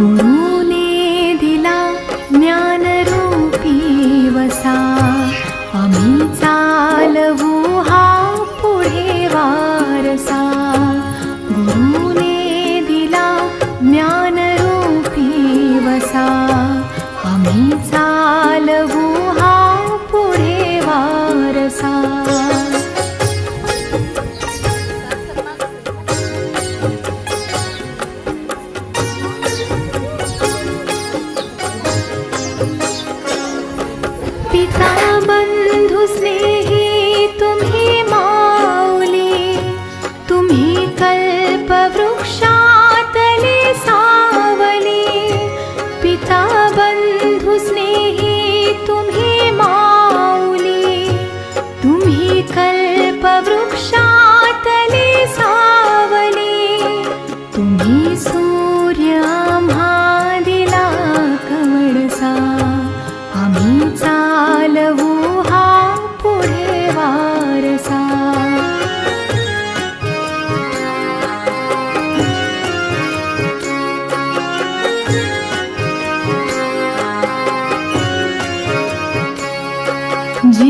गुरुने दिला ज्ञानरूपी वसा. आम्ही चालवू हा पुढे वारसा. गुरुने दिला ज्ञानरूपी वसा. स्नेही तुम्ही माऊली तुम्ही कल्पवृक्षातले सावली पिता बंधु स्नेही तुम्ही माऊली तुम्ही कल्पवृक्षातले सावली तुम्ही सूर्य आम्हा दिला कवडसा आम्ही चालवू acredita.